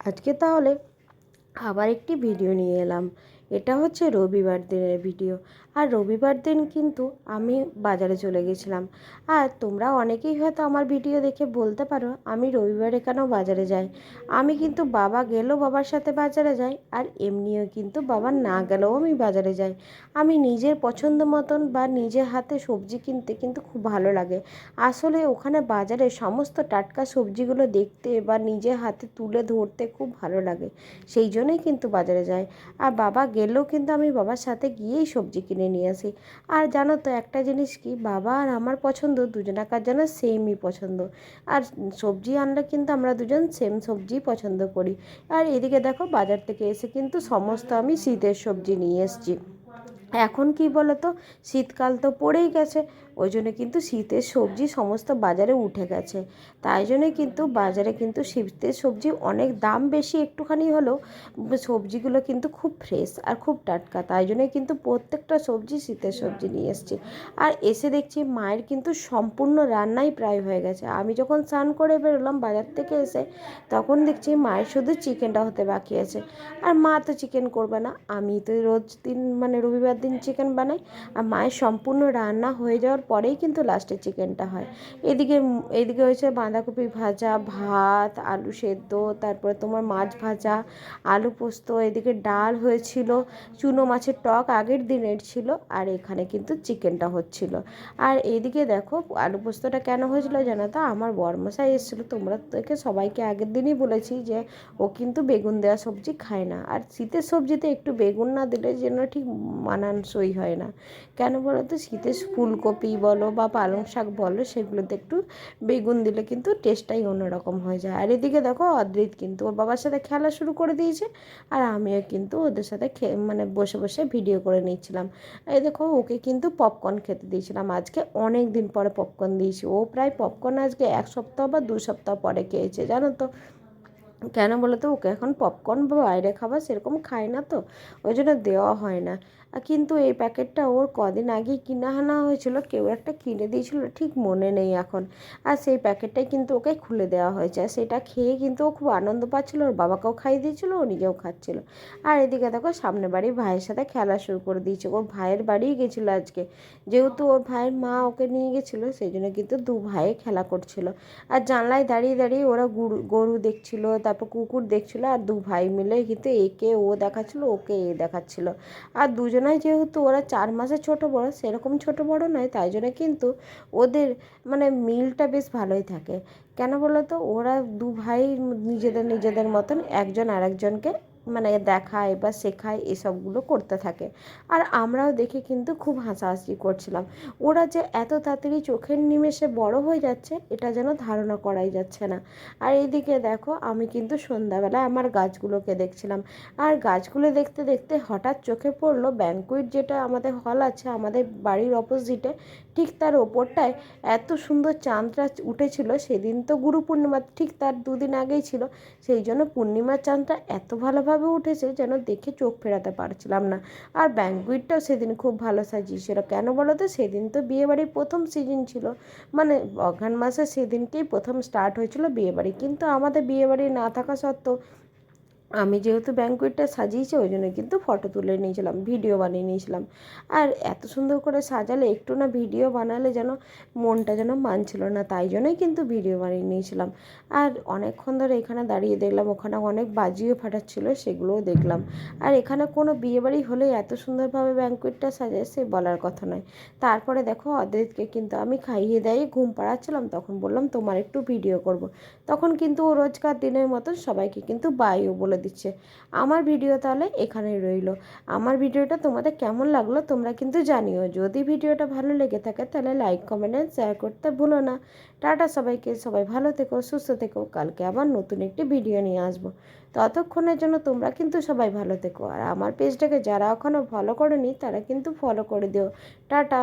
আজকে তাহলে আবার একটি ভিডিও নিয়ে এলাম। এটা হচ্ছে রবিবার দিনের ভিডিও। আর রবিবার দিন কিন্তু আমি বাজারে চলে গেছিলাম। আর তোমরা অনেকেই হয়তো আমার ভিডিও দেখে বলতে পারো, আমি রবিবারে কেন বাজারে যাই? আমি কিন্তু বাবা গেলেও বাবার সাথে বাজারে যাই, আর এমনিও কিন্তু বাবা না গেলেও আমি বাজারে যাই। আমি নিজের পছন্দ মতন বা নিজের হাতে সবজি কিনতে কিন্তু খুব ভালো লাগে। আসলে ওখানে বাজারে সমস্ত টাটকা সবজিগুলো দেখতে বা নিজের হাতে তুলে ধরতে খুব ভালো লাগে। সেই জন্যই কিন্তু বাজারে যাই। আর বাবা গেলেও কিন্তু আমি বাবার সাথে গিয়েই সবজি কিনে নিয়ে আসি। আর জানো তো একটা জিনিস কি? বাবা আর আমার পছন্দ দুজনাকার যেন সেমই পছন্দ। আর সবজি আনলে কিন্তু আমরা দুজন সেম সবজি পছন্দ করি। আর এদিকে দেখো বাজার থেকে এসে কিন্তু সমস্ত আমি শীতের সবজি নিয়ে এসেছি। এখন কি বলো তো শীতকাল তো পড়েই গেছে। ওই জন্য কিন্তু শীতের সবজি সমস্ত বাজারে উঠে গেছে। তাই জন্যে কিন্তু বাজারে কিন্তু শীতের সবজি অনেক দাম বেশি একটুখানি হলেও সবজিগুলো কিন্তু খুব ফ্রেশ আর খুব টাটকা। তাই জন্যে কিন্তু প্রত্যেকটা সবজি শীতের সবজি নিয়ে এসেছি। আর এসে দেখছি মায়ের কিন্তু সম্পূর্ণ রান্নাই প্রায় হয়ে গেছে। আমি যখন স্নান করে বেরোলাম বাজার থেকে এসে, তখন দেখছি মায়ের শুধু চিকেনটা হতে বাকি আছে। আর মা তো চিকেন করবে না। আমি তো রোজ দিন মানে রবিবার দিন চিকেন বানাই আর মায়ের সম্পূর্ণ রান্না হয়ে যাওয়ার পরেই কিন্তু লাস্টে চিকেনটা হয়। এদিকে এদিকে হয়েছে বাঁধাকপি ভাজা, ভাত, আলু সেদ্ধ, তারপরে তোমার মাছ ভাজা, আলু পোস্ত, এদিকে ডাল হয়েছিল, চুনো মাছের টক আগের দিনের ছিল আর এখানে কিন্তু চিকেনটা হচ্ছিল। আর এদিকে দেখো আলু পোস্তটা কেন হয়েছিল জানো তো? আমার বরমশাই এসেছিল, তোমরা থেকে সবাইকে আগের দিনই বলেছি যে ও কিন্তু বেগুন দেওয়া সবজি খায় না। আর শীতের সবজিতে একটু বেগুন না দিলে যেন ঠিক মানানসই হয় না। কেন বলো তো? শীতের ফুলকপি বলো বা পালং শাক বলো, সেগুলোতে একটু বেগুন দিলে কিন্তু টেস্টটাই অন্যরকম হয়ে যায়। আর এদিকে দেখো, অদ্রিত কিন্তু ওর বাবার সাথে খেলা শুরু করে দিয়েছে আর আমিও কিন্তু ওদের সাথে মানে বসে বসে ভিডিও করে নিচ্ছিলাম। এই দেখো, ওকে কিন্তু পপকর্ন খেতে দিয়েছিলাম। আজকে অনেক দিন পরে পপকর্ন দিয়েছি। ও প্রায় পপকর্ন আজকে এক সপ্তাহ বা দু সপ্তাহ পরে খেয়েছে, জানো তো? কেন বলো তো? ওকে এখন পপকর্ন বা বাইরে খাবার সেরকম খায় না তো? ওই জন্য দেওয়া হয় না। কিন্তু এই প্যাকেটটা ওর কদিন আগেই কিনে আনা হয়েছিল, কেউ একটা কিনে দিয়েছিল, ঠিক মনে নেই এখন। আর সেই প্যাকেটটাই কিন্তু ওকে খুলে দেওয়া হয়েছে। আর সেটা খেয়ে কিন্তু ও খুব আনন্দ পাচ্ছিলো, ওর বাবাকেও খাইয়ে দিয়েছিলো ও নিজেও খাচ্ছিল। আর এদিকে দেখো, সামনে বাড়ির ভাইয়ের সাথে খেলা শুরু করে দিয়েছে। ওর ভাইয়ের বাড়িই গেছিল আজকে। যেহেতু ওর ভাইয়ের মা ওকে নিয়ে গেছিল, সেই জন্য কিন্তু দু ভাইয়ে খেলা করছিল। আর জানলায় দাঁড়িয়ে দাঁড়িয়ে ওরা গরু গরু দেখছিল, তারপর কুকুর দেখছিল, আর দু ভাই মিলে কিন্তু একে ও দেখাচ্ছিলো, ওকে এ দেখাচ্ছিল। আর দুজন দুজনাই যেহেতু ওরা চার মাসে ছোট বড়, সেরকম ছোট বড় নয়, তাই জন্য কিন্তু ওদের মানে মিলটা বেশ ভালোই থাকে। কেন বলো তো ওরা দু ভাই নিজেদের নিজেদের মতন একজন আরেকজনকে মানে দেখায় বা শেখায় এসবগুলো করতে থাকে। আর আমরাও দেখে কিন্তু খুব হাসাহাসি করছিলাম। ওরা যে এত তাড়াতাড়ি চোখের নিমেষে বড় হয়ে যাচ্ছে, এটা যেন ধারণা করাই যাচ্ছে না। আর এইদিকে দেখো, আমি কিন্তু সন্ধ্যাবেলা আমার গাছগুলোকে দেখছিলাম। আর গাছগুলো দেখতে দেখতে হঠাৎ চোখে পড়ল ব্যাঙ্কুইট যেটা আমাদের হল আছে, আমাদের বাড়ির অপোজিটে ঠিক তার ওপরটায় এত সুন্দর চাঁদটা উঠেছিল। সেদিন তো গুরু পূর্ণিমা ঠিক তার দুদিন আগেই ছিল। সেই জন্য পূর্ণিমার চাঁদটা এত ভালোভাবে উঠেছে যেন দেখে চোখ ফেরাতে পারছিলাম না। আর ব্যাঙ্কুইটটাও সেদিন খুব ভালো সাজিয়েছিল। কেন বলো তো সেদিন তো বিয়েবাড়ির প্রথম সিজন ছিল। মানে অঘ্রাণ মাসে সেদিনকেই প্রথম স্টার্ট হয়েছিল বিয়েবাড়ি। কিন্তু আমাদের বিয়েবাড়ি না থাকা সত্ত্বেও আমি যেহেতু ব্যাঙ্কুয়েটটা সাজিয়েছি, ওই জন্য কিন্তু ফটো তুলে নিয়েছিলাম ভিডিও বানিয়ে নিয়েছিলাম। আর এত সুন্দর করে সাজালে একটু না ভিডিও বানালে যেন মনটা যেন মানছিল না, তাই জন্যই কিন্তু ভিডিও বানিয়ে নিয়েছিলাম। আর অনেকক্ষণ ধরে এখানে দাঁড়িয়ে দেখলাম, ওখানে অনেক বাজিও ফাটাচ্ছিল, সেগুলোও দেখলাম। আর এখানে কোনো বিয়েবাড়ি হলে এত সুন্দরভাবে ব্যাঙ্কুয়েটটা সাজায়, সে বলার কথা নয়। তারপরে দেখো অদ্রিতকে কিন্তু আমি খাইয়ে দেয় ঘুম পাড়াচ্ছিলাম, তখন বললাম, তোমার একটু ভিডিও করব। তখন কিন্তু ও রোজকার দিনের মতন সবাইকে কিন্তু বাইও বলে দিচ্ছে। আমার ভিডিও তাহলে এখানেই রইল। আমার ভিডিওটা তোমাদের কেমন লাগল তোমরা কিন্তু জানিও। যদি ভিডিওটা ভালো লেগে থাকে তাহলে লাইক কমেন্ট অ্যান্ড শেয়ার করতে ভুলো না। টাটা সবাইকে। সবাই ভালো থেকো, সুস্থ থেকো। কালকে আবার নতুন একটি ভিডিও নিয়ে আসব। ততক্ষণের জন্য তোমরা কিন্তু সবাই ভালো থেকো। আর আমার পেজটাকে যারা এখনও ফলো করেনি তারা কিন্তু ফলো করে দিও। টাটা।